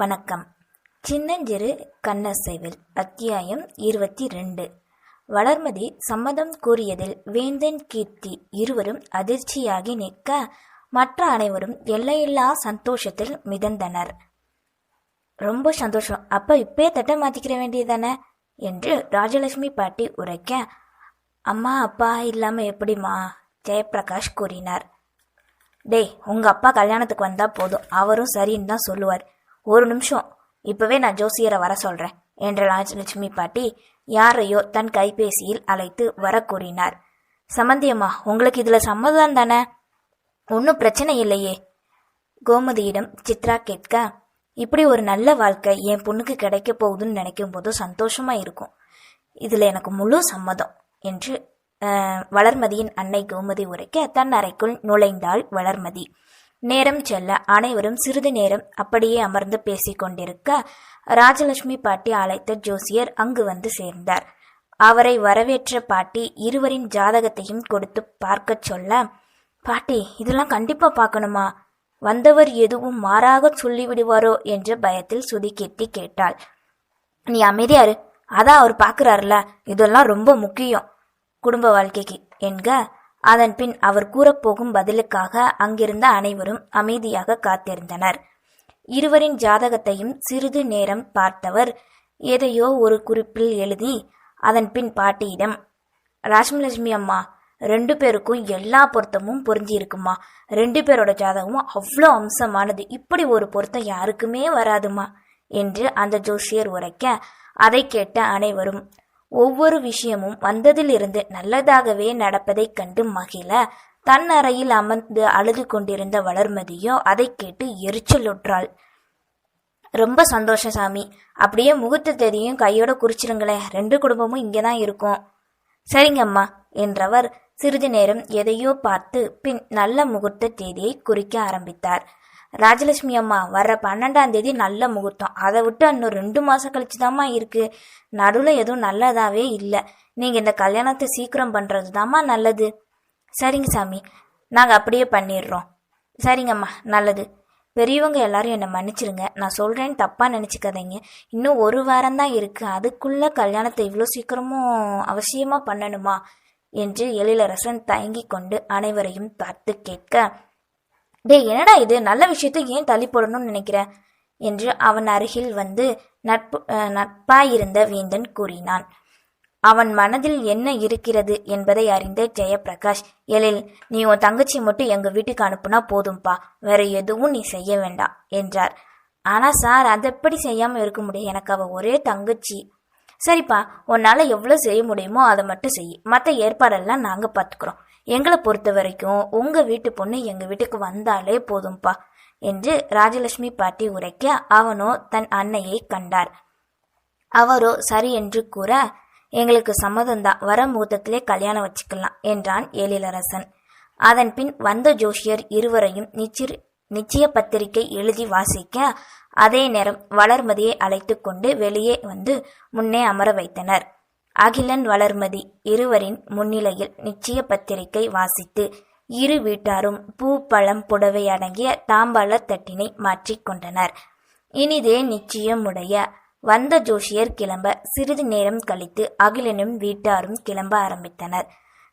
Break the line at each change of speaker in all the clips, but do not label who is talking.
வணக்கம். சின்னஞ்சிறு கண்ணசைவில் அத்தியாயம் இருபத்தி ரெண்டு வளர்மதி சம்மதம் கூறியதில் வேந்தன் கீர்த்தி இருவரும் அதிர்ச்சியாகி நிற்க மற்ற அனைவரும் எல்லையில்லா சந்தோஷத்தில் மிதந்தனர். ரொம்ப சந்தோஷம். அப்ப இப்பே தட்டை மாத்திக்கிற வேண்டியதானே என்று ராஜலட்சுமி பாட்டி உரைக்க அம்மா அப்பா இல்லாம எப்படிம்மா? ஜெயப்பிரகாஷ் கூறினார். டேய் உங்க அப்பா கல்யாணத்துக்கு வந்தா போதும். அவரும் சரின்னு தான் சொல்லுவார். ஒரு நிமிஷம். இப்பவே நான் ஜோசியரை வர சொல்றேன் என்ற ராஜலட்சுமி பாட்டி யாரையோ தன் கைபேசியில் அழைத்து வர கூறினார். சம்மந்தியம்மா உங்களுக்கு இதுல சம்மதம் தானே? ஒன்றும் பிரச்சனை இல்லையே. கோமதியிடம் சித்ரா கேட்க இப்படி ஒரு நல்ல வாழ்க்கை என் பொண்ணுக்கு கிடைக்க போகுதுன்னு நினைக்கும் போது சந்தோஷமா இருக்கும். இதுல எனக்கு முழு சம்மதம் என்று வளர்மதியின் அன்னை கோமதி உரைக்க தன் அறைக்குள் நுழைந்தாள் வளர்மதி. நேரம் செல்ல அனைவரும் சிறிது நேரம் அப்படியே அமர்ந்து பேசிக் கொண்டிருக்க ராஜலட்சுமி பாட்டி அழைத்த ஜோசியர் அங்கு வந்து சேர்ந்தார். அவரை வரவேற்ற பாட்டி இருவரின் ஜாதகத்தையும் கொடுத்து பார்க்க சொல்ல பாட்டி இதெல்லாம் கண்டிப்பா பார்க்கணுமா? வந்தவர் எதுவும் மாறாக சொல்லிவிடுவாரோ? என்ற பயத்தில் சுதிகீர்த்தி கேட்டாள். நீ அமைதியாரு அதான் அவர் பார்க்குறாருல. இதெல்லாம் ரொம்ப முக்கியம். குடும்ப வாழ்க்கைக்கு. என்க அதன் பின் அவர் கூறப்போகும் பதிலுக்காக அங்கிருந்த அனைவரும் அமைதியாக காத்திருந்தனர். இருவரின் ஜாதகத்தையும் சிறிது நேரம் பார்த்தவர் எதையோ ஒரு குறிப்பில் எழுதி அதன் பின் பாட்டியிடம் ராஜலட்சுமி அம்மா ரெண்டு பேருக்கும் எல்லா பொருத்தமும் பொருந்தி இருக்குமா ரெண்டு பேரோட ஜாதகமும் அவ்வளோ அம்சமானது இப்படி ஒரு பொருத்தம் யாருக்குமே வராதுமா? என்று அந்த ஜோஷியர் உரைக்க அதை கேட்ட அனைவரும் ஒவ்வொரு விஷயமும் வந்ததிலிருந்து நல்லதாகவே நடப்பதைக் கண்டு மகிழ தன் அறையில் அமர்ந்து அழுது கொண்டிருந்த வளர்மதியோ அதைக் கேட்டு எரிச்சலுற்றாள். ரொம்ப சந்தோஷம் சாமி. அப்படியே முகூர்த்த தேதியும் கையோட குறிச்சிருங்களேன் ரெண்டு குடும்பமும் இங்கே தான் இருக்கும். சரிங்கம்மா என்றவர் சிறிது நேரம் எதையோ பார்த்து பின் நல்ல முகூர்த்த தேதியை குறிக்க ஆரம்பித்தார். ராஜலட்சுமி அம்மா வர்ற பன்னெண்டாம் தேதி நல்ல முகூர்த்தம். அதை விட்டு இன்னும் ரெண்டு மாசம் கழிச்சு இருக்கு. நடுவில் எதுவும் நல்லதாவே இல்லை. நீங்க இந்த கல்யாணத்தை சீக்கிரம் பண்றது நல்லது. சரிங்க சாமி. நாங்க அப்படியே பண்ணிடுறோம். சரிங்கம்மா நல்லது. பெரியவங்க எல்லாரும் என்னை மன்னிச்சிருங்க. நான் சொல்றேன்னு தப்பா நினைச்சுக்காதீங்க. இன்னும் ஒரு வாரம் தான் இருக்கு. அதுக்குள்ள கல்யாணத்தை இவ்வளோ சீக்கிரமும் அவசியமா பண்ணணுமா? என்று எழிலரசன் தயங்கி கொண்டு அனைவரையும் பார்த்து கேட்க டேய் என்னடா இது? நல்ல விஷயத்தை ஏன் தள்ளி போடணும்னு நினைக்கிற? என்று அவன் அருகில் வந்து நட்பு நட்பாயிருந்த வேந்தன் கூறினான். அவன் மனதில் என்ன இருக்கிறது என்பதை அறிந்த ஜெயப்பிரகாஷ் எழில் நீ உன் தங்கச்சி மட்டும் எங்க வீட்டுக்கு அனுப்புனா போதும்பா. வேற எதுவும் நீ செய்ய வேண்டாம் என்றார். ஆனா சார் அதை எப்படி செய்யாம இருக்க முடியும்? எனக்கு அவ ஒரே தங்கச்சி. சரிப்பா உன்னால எவ்வளவு செய்ய முடியுமோ அதை மட்டும் செய். மற்ற ஏற்பாடெல்லாம் நாங்க பாத்துக்கிறோம். எங்களை பொறுத்த வரைக்கும் உங்க வீட்டு பொண்ணு எங்க வீட்டுக்கு வந்தாலே போதும்பா என்று ராஜலட்சுமி பாட்டி உரைக்க அவனோ தன் அன்னையை கண்டார். அவரோ சரி என்று கூற எங்களுக்கு சம்மதம்தான். வர முகூர்த்தத்திலே கல்யாணம் வச்சுக்கலாம் என்றான் எழிலரசன். அதன் பின் வந்த ஜோஷியர் இருவரையும் நிச்சிர் நிச்சய பத்திரிகை எழுதி வாசிக்க அதே நேரம் வளர்மதியை அழைத்து கொண்டு வெளியே வந்து முன்னே அமர வைத்தனர். அகிலன் வளர்மதி இருவரின் முன்னிலையில் நிச்சய பத்திரிகை வாசித்து இரு வீட்டாரும் பூ பழம் புடவை அடங்கிய தாம்பாள தட்டினை மாற்றிக்கொண்டனர் இனிதே நிச்சயமுடைய வந்த ஜோஷியர் கிளம்ப சிறிது நேரம் கழித்து அகிலனும் வீட்டாரும் கிளம்ப ஆரம்பித்தனர்.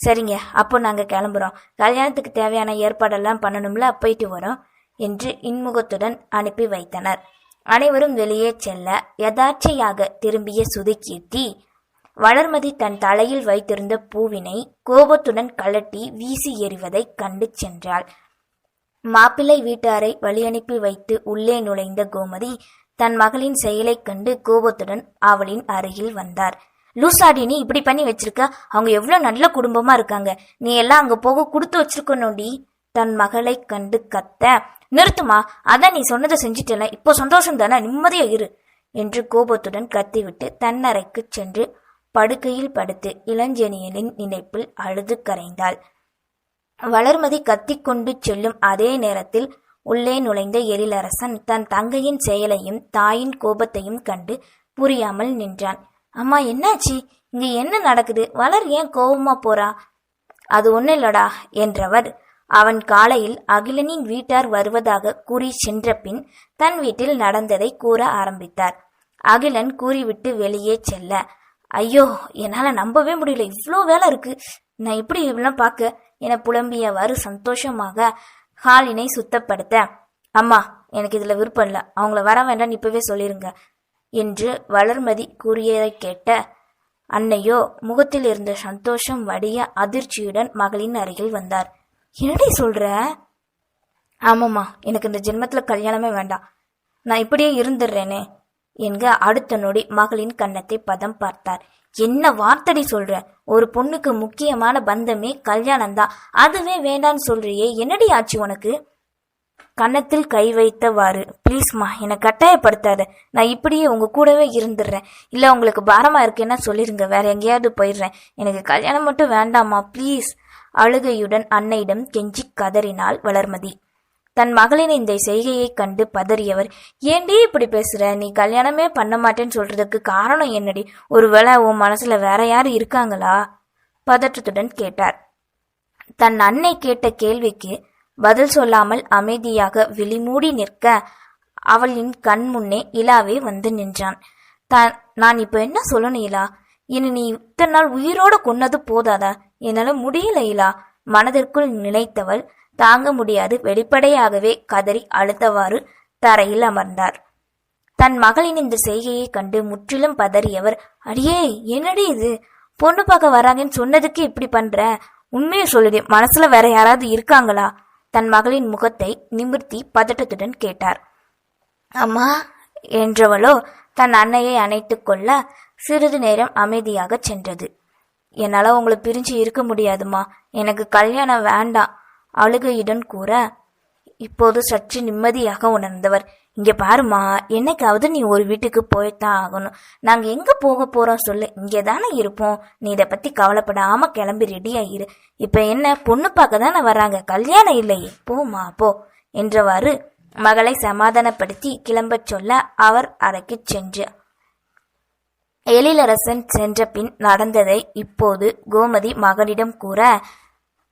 சரிங்க அப்போ நாங்க கிளம்புறோம். கல்யாணத்துக்கு தேவையான ஏற்பாடெல்லாம் பண்ணணும்ல போயிட்டு வரோம் என்று இன்முகத்துடன் அனுப்பி வைத்தனர். அனைவரும் வெளியே செல்ல யதார்ச்சையாக திரும்பிய சுதுகீர்த்தி வளர்மதி தன் தலையில் வைத்திருந்த பூவினை கோபத்துடன் கழட்டி வீசி எறிவதைக் கண்டு சென்றாள். மாப்பிள்ளை வீட்டாரை வழியனுப்பி வைத்து உள்ளே நுழைந்த கோமதி தன் மகளின் செயலைக் கண்டு கோபத்துடன் அவளின் அருகில் வந்தார். லூசாடி நீ இப்படி பண்ணி வச்சிருக்க? அவங்க எவ்வளவு நல்ல குடும்பமா இருக்காங்க. நீ எல்லாம் அங்க போக கொடுத்து வச்சிருக்கணும்டி. தன் மகளை கண்டு கத்த நிறுத்துமா? அதான் நீ சொன்னதை செஞ்சிட்டல. இப்போ சந்தோஷம் தானே? நிம்மதியா இரு. என்று கோபத்துடன் கத்திவிட்டு தன் சென்று படுக்கையில் படுத்து இளஞ்செனியலின் நினைப்பில் அழுது கரைந்தாள். வளர்மதி கத்திக்கொண்டு செல்லும் அதே நேரத்தில் உள்ளே நுழைந்த எழிலரசன் தன் தங்கையின் செயலையும் தாயின் கோபத்தையும் கண்டு புரியாமல் நின்றான். அம்மா என்னாச்சு? இங்க என்ன நடக்குது? வளர் ஏன் கோபமா போறா? அது ஒண்ணு இல்லடா என்றவர். அவன் காலையில் அகிலனின் வீட்டார் வருவதாக கூறி சென்ற பின் தன் வீட்டில் நடந்ததை கூற ஆரம்பித்தார். அகிலன் கூறிவிட்டு வெளியே செல்ல. ஐயோ என்னால் நம்பவே முடியல. இவ்வளோ வேலை இருக்கு. நான் இப்படி இவ்வளோ பார்க்க? என புலம்பியவாறு சந்தோஷமாக ஹாலினை சுத்தப்படுத்த அம்மா எனக்கு இதில் விருப்பம் இல்லை. அவங்கள வர வேண்டாம் இப்பவே சொல்லிருங்க என்று வளர்மதி கூறியதை கேட்ட அன்னையோ முகத்தில் இருந்த சந்தோஷம் வடிய அதிர்ச்சியுடன் மகளின் அருகில் வந்தார். என்னடி சொல்ற? ஆமாம்மா எனக்கு இந்த ஜென்மத்தில் கல்யாணமே வேண்டாம். நான் இப்படியே இருந்துடுறேனே. என்க அடுத்த நொடி மகளின் கன்னத்தை பதம் பார்த்தார். என்ன வார்த்தடி சொல்ற? ஒரு பொண்ணுக்கு முக்கியமான பந்தமே கல்யாணம் தான் அதுவே வேண்டான்னு சொல்றியே. என்னடி ஆச்சு உனக்கு? கன்னத்தில் கை வைத்தவாறு ப்ளீஸ்மா என்னை கட்டாயப்படுத்தாத. நான் இப்படியே உங்க கூடவே இருந்துடுறேன். இல்ல உங்களுக்கு பாரமா இருக்குன்னா சொல்லிருங்க. வேற எங்கேயாவது போயிடுறேன். எனக்கு கல்யாணம் மட்டும் வேண்டாமா ப்ளீஸ் அழுகையுடன் அன்னையிடம் கெஞ்சி கதறினாள் வளர்மதி. தன் மகளின் இந்த செய்கையைக் கண்டு பதறியவர் ஏண்டி இப்படி பேசுற? நீ கல்யாணமே பண்ண மாட்டேன்னு சொல்றதுக்கு காரணம் என்னடி? ஒருவேளை உன் மனசுல வேற யாரும் இருக்காங்களா? பதற்றத்துடன் கேட்டார். தன் அன்னை கேட்ட கேள்விக்கு பதில் சொல்லாமல் அமைதியாக விழிமூடி நிற்க அவளின் கண் முன்னே இலாவே வந்து நின்றான். தான் நான் இப்ப என்ன சொல்லணும் இலா? இனி நீ இத்தனை நாள் உயிரோட கொன்னது போதாதா? என்னால முடியல இலா. மனதிற்குள் நினைத்தவள் தாங்க முடியாது. வெளிப்படையாகவே கதறி அழுத்தவாறு தரையில் அமர்ந்தார். தன் மகளின் இந்த செய்கையை கண்டு முற்றிலும் பதறியவர் அடியே என்னடி இது? பொண்ணு பார்க்க வராங்கன்னு சொன்னதுக்கு இப்படி பண்ற? உண்மையை சொல்லுதே மனசுல வேற யாராவது இருக்காங்களா? தன் மகளின் முகத்தை நிமிர்த்தி பதட்டத்துடன் கேட்டார். அம்மா என்றவளோ தன் அன்னையை அணைத்து கொள்ள சிறிது நேரம் அமைதியாக சென்றது. என்னால் உங்களை பிரிஞ்சு இருக்க முடியாதுமா எனக்கு கல்யாணம் வேண்டாம். அழுகையுடன் கூற இப்போது சற்று நிம்மதியாக உணர்ந்தவர். இங்க பாருமா என்னைக்காவது நீ ஒரு வீட்டுக்கு போய்த்தான் ஆகணும். நாங்க எங்க போக போறோம் சொல்லு. இங்கே தானே இருப்போம். நீ இதை பத்தி கவலைப்படாம கிளம்பி ரெடி ஆயிரு. இப்ப என்ன பொண்ணு பார்க்க தானே வராங்க கல்யாணம் இல்லையே. போமா போ என்றவாறு மகளை சமாதானப்படுத்தி கிளம்பச் சொல்ல அவர் அறைக்கு சென்று. எழிலரசன் சென்ற பின் நடந்ததை இப்போது கோமதி மகனிடம் கூற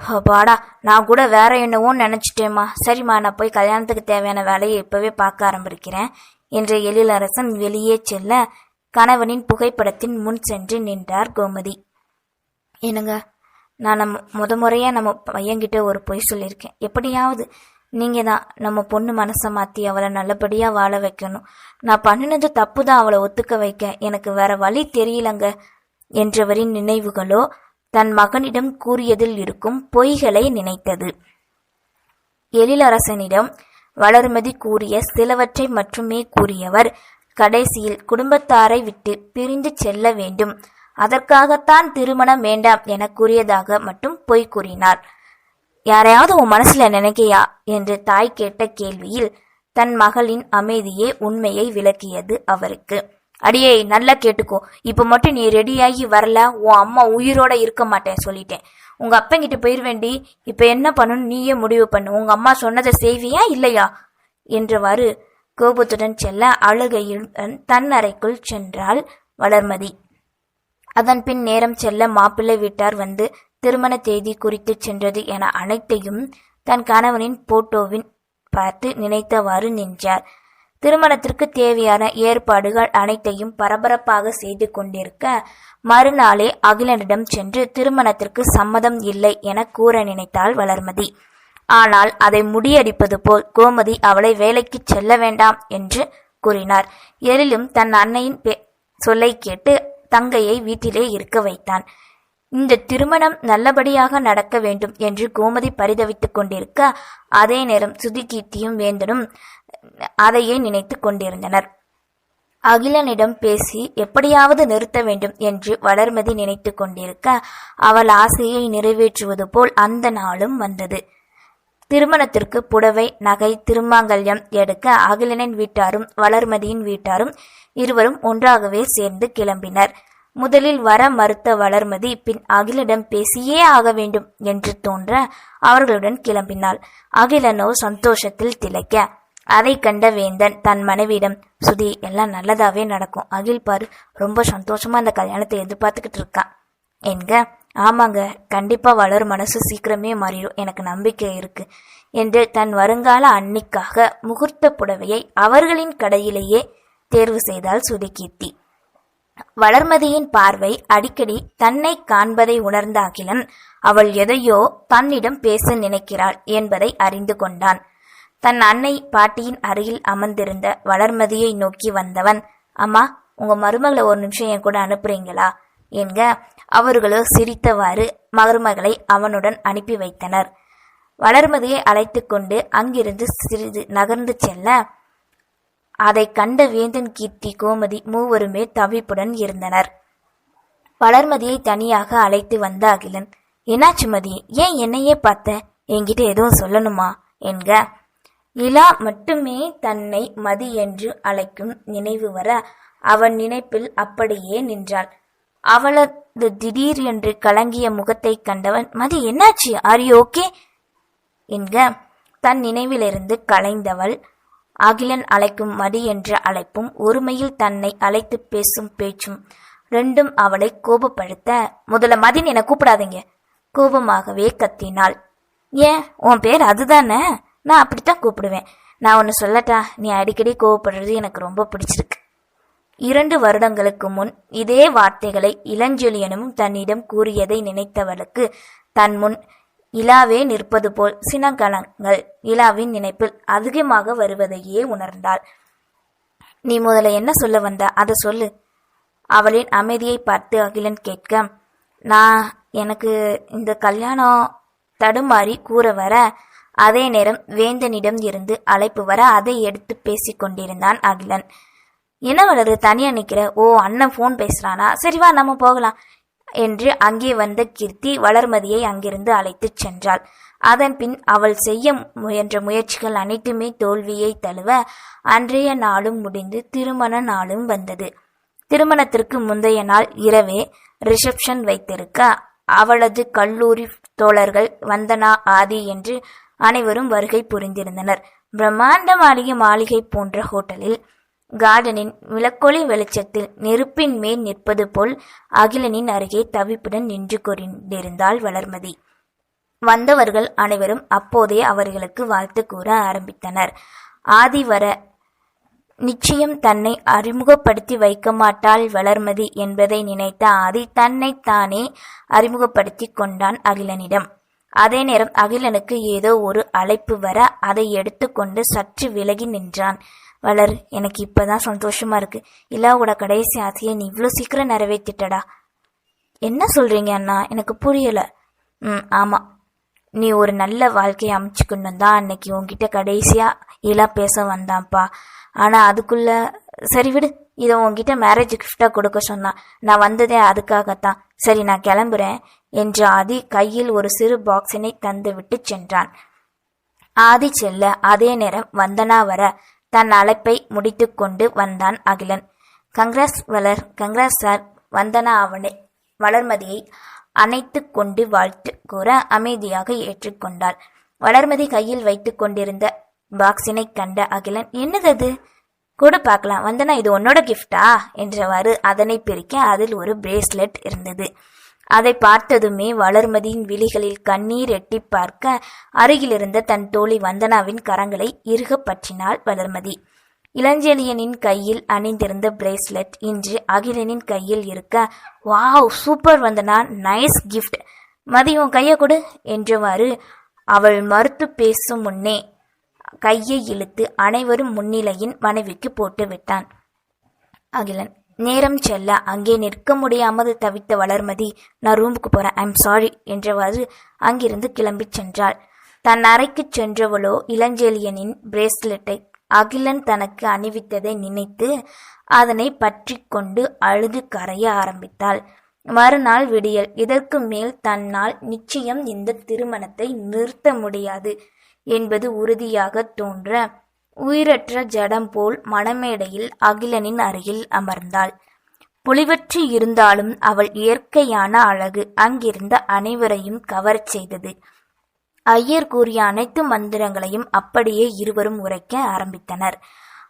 அப்பாடா நான் கூட வேற என்னவோ நினைச்சிட்டேம்மா. சரிம்மா நான் போய் கல்யாணத்துக்கு தேவையான வேலையை இப்பவே பார்க்க ஆரம்பிக்கிறேன். என்ற எழிலரசன் வெளியே செல்ல கணவனின் புகைப்படத்தின் முன் சென்று நின்றார் கோமதி. என்னங்க நான் நம்ம முத முறையாக நம்ம பையன்கிட்ட ஒரு பொய் சொல்லியிருக்கேன். எப்படியாவது நீங்கள் தான் நம்ம பொண்ணு மனசை மாற்றி அவளை நல்லபடியாக வாழ வைக்கணும். நான் பண்ணினது தப்பு தான் அவளை ஒத்துக்க வைக்க. எனக்கு வேற வழி தெரியலங்க என்றவரின் நினைவுகளோ தன் மகனிடம் கூறியதில் இருக்கும் பொய்களை நினைத்தது. எழிலரசனிடம் வளர்மதி கூறிய சிலவற்றை மட்டுமே கூறியவர். கடைசியில் குடும்பத்தாரை விட்டு பிரிந்து செல்ல வேண்டும். அதற்காகத்தான் திருமணம் வேண்டாம் என கூறியதாக மட்டும் பொய் கூறினார். யாரையாவது உன் மனசுல நினைக்கையா? என்று தாய் கேட்ட கேள்வியில் தன் மகளின் அமைதியே உண்மையை விளக்கியது அவருக்கு. அடியே நல்லா கேட்டுக்கோ. இப்போ மட்டும் நீ ரெடியாகி வரல உன் அம்மா உயிரோட இருக்க மாட்டேன் சொல்லிட்டேன். உங்க அப்பங்கிட்ட போயிருவேண்டி இப்போ என்ன பண்ணணும் நீயே முடிவு பண்ணு. உங்க அம்மா சொன்னதை செய்வியா இல்லையா? என்றவாறு கோபத்துடன் செல்ல அழுகையில் தன் அறைக்குள் சென்றாள் வளர்மதி. அதன் பின் நேரம் செல்ல மாப்பிள்ளை வீட்டார் வந்து திருமண தேதி குறித்து சென்றது என அனைத்தையும் தன் கணவனின் போட்டோவின் பார்த்து நினைத்தவாறு நின்றார். திருமணத்திற்கு தேவையான ஏற்பாடுகள் அனைத்தையும் பரபரப்பாக செய்து கொண்டிருக்க மறுநாளே அகிலனிடம் சென்று திருமணத்திற்கு சம்மதம் இல்லை என கூற நினைத்தாள் வளர்மதி. ஆனால் அதை முடியடிப்பது போல் கோமதி அவளை வேலைக்கு செல்ல வேண்டாம் என்று கூறினார். எழிலும் தன் அன்னையின் பே- சொல்லை கேட்டு தங்கையை வீட்டிலே இருக்க வைத்தான். இந்த திருமணம் நல்லபடியாக நடக்க வேண்டும் என்று கோமதி பரிதவித்துக் கொண்டிருக்க அதே நேரம் சுதிகீர்த்தியும் வேந்தனும் அதையே நினைத்துக் கொண்டிருந்தனர். அகிலனிடம் பேசி எப்படியாவது நிறுத்த வேண்டும் என்று வளர்மதி நினைத்து கொண்டிருக்க அவள் ஆசையை நிறைவேற்றுவது போல் அந்த நாளும் வந்தது. திருமணத்திற்கு புடவை நகை திருமாங்கல்யம் எடுக்க அகிலனின் வீட்டாரும் வளர்மதியின் வீட்டாரும் இருவரும் ஒன்றாகவே சேர்ந்து கிளம்பினர். முதலில் வர மறுத்த வளர்மதி பின் அகிலிடம் பேசியே ஆக வேண்டும் என்று தோன்ற அவர்களுடன் கிளம்பினாள். அகிலனோ சந்தோஷத்தில் திளைக்க அதை கண்ட வேந்தன் தன் மனைவியிடம் சுதி எல்லாம் நல்லதாவே நடக்கும். அகில் பாரு ரொம்ப சந்தோஷமா அந்த கல்யாணத்தை எதிர்பார்த்துக்கிட்டு இருக்கான் என்க ஆமாங்க. கண்டிப்பா வளர் மனசு சீக்கிரமே மாறிடும். எனக்கு நம்பிக்கை இருக்கு. என்று தன் வருங்கால அன்னிக்காக முகூர்த்த புடவையை அவர்களின் கடையிலேயே தேர்வு செய்தாள் சுதிகீர்த்தி வளர்மதியின் பார்வை அடிக்கடி தன்னை காண்பதை உணர்ந்த அகிலன் அவள் எதையோ தன்னிடம் பேச நினைக்கிறாள் என்பதை அறிந்து கொண்டான். தன் அன்னை பாட்டியின் அருகில் அமர்ந்திருந்த வளர்மதியை நோக்கி வந்தவன் அம்மா உங்க மருமகளை ஒரு நிமிஷம் என் கூட அனுப்புறீங்களா? என்க அவர்களோ சிரித்தவாறு மருமகளை அவனுடன் அனுப்பி வைத்தனர். வளர்மதியை அழைத்து கொண்டு அங்கிருந்து சிறிது நகர்ந்து செல்ல அதை கண்ட வேந்தன் கீர்த்தி கோமதி மூவருமே தவிப்புடன் இருந்தனர். வளர்மதியை தனியாக அழைத்து வந்த அகிலன் என்னாச்சு மதி? ஏன் என்னையே பார்த்த? என்கிட்ட எதுவும் சொல்லணுமா? என்க இலா மட்டுமே தன்னை மதி என்று அழைக்கும் நினைவு வர அவன் நினைப்பில் அப்படியே நின்றாள். அவளது திடீர் என்று கலங்கிய முகத்தை கண்டவன் மதி என்னாச்சு? ஆர் யூ ஓகே என்க தன் நினைவிலிருந்து கலைந்தவள். அகிலன் அழைக்கும் மதி என்ற அழைப்பும் ஒருமையில் தன்னை அழைத்து பேசும் பேச்சும் ரெண்டும் அவளை கோபப்படுத்த முதல்ல மதின் என கூப்பிடாதீங்க. கோபமாகவே கத்தினாள். ஏன்? உன் பேர் அதுதானே? நான் அப்படித்தான் கூப்பிடுவேன். நான் ஒன்று சொல்லட்டா? நீ அடிக்கடி கோவப்படுறது எனக்கு ரொம்ப பிடிச்சிருக்கு. இரண்டு வருடங்களுக்கு முன் இதே வார்த்தைகளை இளஞ்செழியனும் தன்னிடம் கூறியதை நினைத்தவளுக்கு தன் முன் இலாவே நிற்பது போல் சினங்கலங்கள் இலாவின் நினைப்பில் அதிகமாக வருவதையே உணர்ந்தாள். நீ முதல்ல என்ன சொல்ல வந்த? அதை சொல்லு. அவளின் அமைதியை பார்த்து அகிலன் கேட்க நான் எனக்கு இந்த கல்யாணம் தடுமாறி கூற வர அதே நேரம் வேந்தனிடம் இருந்து அழைப்பு வர அதை எடுத்து பேசிக் கொண்டிருந்தான் அகிலன். என்ன வளரு தனியா நிக்கிற ஓ அண்ணன் ஃபோன் பேசுறானா? சரிவா நம்ம போகலாம் என்று அங்கே வந்த கீர்த்தி வளர்மதியை அங்கிருந்து அழைத்துச் சென்றாள். அதன் பின் அவள் செய்ய முயன்ற முயற்சிகள் அனைத்துமே தோல்வியை தழுவ அன்றைய நாளும் முடிந்து திருமண நாளும் வந்தது. திருமணத்திற்கு முந்தைய நாள் இரவே ரிசப்ஷன் வைத்திருக்க அவளது கல்லூரி தோழர்கள் வந்தனா ஆதி என்று அனைவரும் வருகை புரிந்திருந்தனர். பிரம்மாண்டமாளிகை மாளிகை போன்ற ஹோட்டலில் கார்டனின் விளக்கொளி வெளிச்சத்தில் நெருப்பின் மேல் நிற்பது போல் அகிலனின் அருகே தவிப்புடன் நின்று கொண்டிருந்தாள் வளர்மதி. வந்தவர்கள் அனைவரும் அப்போதே அவர்களுக்கு வாழ்த்து கூற ஆரம்பித்தனர். ஆதி வர நிச்சயம் தன்னை அறிமுகப்படுத்தி வைக்க மாட்டாள் வளர்மதி என்பதை நினைத்த ஆதி தன்னை தானே அறிமுகப்படுத்தி கொண்டான் அகிலனிடம். அதே நேரம் அகிலனுக்கு ஏதோ ஒரு அழைப்பு வர அதை எடுத்துக்கொண்டு சற்று விலகி நின்றான். வளர் எனக்கு இப்பதான் சந்தோஷமா இருக்கு. இல்லாவோட கடைசி ஆசையை நீ இவ்வளோ சீக்கிரம் நிறைவேற்றிட்டடா என்ன சொல்றீங்க அண்ணா? எனக்கு புரியல. ம் ஆமா. நீ ஒரு நல்ல வாழ்க்கையை அமைச்சுக்கணும் தான் அன்னைக்கு உன்கிட்ட கடைசியா இலா பேச வந்தான்ப்பா. ஆனா அதுக்குள்ள சரி விடு. இதை உன்கிட்ட மேரேஜ் கிஃப்டா கொடுக்க சொன்னான். நான் வந்ததே அதுக்காகத்தான். சரி நான் கிளம்புறேன். என்று ஆதி கையில் ஒரு சிறு பாக்ஸினை தந்துவிட்டு சென்றான். ஆதி செல்ல அதே நேரம் வந்தனா வர தன் அழைப்பை முடித்துக்கொண்டு வந்தான் அகிலன். கங்கிரஸ் வளர் கங்கிரஸ் சார் வந்தனா அவனை வளர்மதியை அணைத்து கொண்டு வாழ்த்து கூற அமைதியாக ஏற்றுக்கொண்டாள் வளர்மதி கையில் வைத்துக் கொண்டிருந்த பாக்ஸினை கண்ட அகிலன் என்னது அது பார்க்கலாம். வந்தனா இது உன்னோட கிஃப்டா என்றவாறு அதனை பிரிக்க அதில் ஒரு பிரேஸ்லெட் இருந்தது. அதை பார்த்ததுமே வளர்மதியின் விழிகளில் கண்ணீர் எட்டி பார்க்க அருகிலிருந்த தன் தோழி வந்தனாவின் கரங்களை இறுக பற்றினாள் வளர்மதி. இளஞ்செழியனின் கையில் அணிந்திருந்த பிரேஸ்லெட் இன்று அகிலனின் கையில் இருக்க wow super Vandana nice gift. Mathi உன் கையை கொடு என்றவாறு அவள் மறுத்து பேசும் முன்னே கையை இழுத்து அனைவரும் முன்னிலையின் மனைவிக்கு போட்டு விட்டான் அகிலன். நேரம் செல்ல அங்கே நிற்க முடியாமல் தவித்த வளர்மதி நான் ரூமுக்கு போறேன். ஐம் சாரி என்றவாறு அங்கிருந்து கிளம்பிச் சென்றாள். தன் அறைக்குச் சென்றவளோ இளஞ்செழியனின் பிரேஸ்லெட்டை அகிலன் தனக்கு அணிவித்ததை நினைத்து அதனை பற்றி கொண்டு அழுது கரைய ஆரம்பித்தாள். மறுநாள் விடியல். இதற்கு மேல் தன்னால் நிச்சயம் இந்த திருமணத்தை நிறுத்த முடியாது என்பது உறுதியாக தோன்ற உயிரற்ற ஜடம் போல் மணமேடையில் அகிலனின் அருகில் அமர்ந்தாள். புலிவற்றி இருந்தாலும் அவள் இயற்கையான அழகு அங்கிருந்த அனைவரையும் கவரச் செய்தது. ஐயர் கூறிய அனைத்து மந்திரங்களையும் அப்படியே இருவரும் உரைக்க ஆரம்பித்தனர்.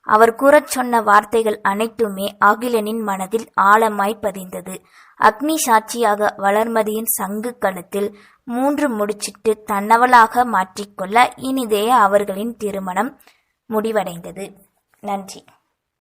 அவர் கூறச் சொன்ன வார்த்தைகள் அனைத்துமே அகிலனின் மனதில் ஆழமாய் பதிந்தது. அக்னி சாட்சியாக வளர்மதியின் சங்கு கழுத்தில் மூன்று முடிச்சிட்டு தன்னவளாக மாற்றிக்கொள்ள இனிதே அவர்களின் திருமணம் முடிவடைந்தது. நன்றி.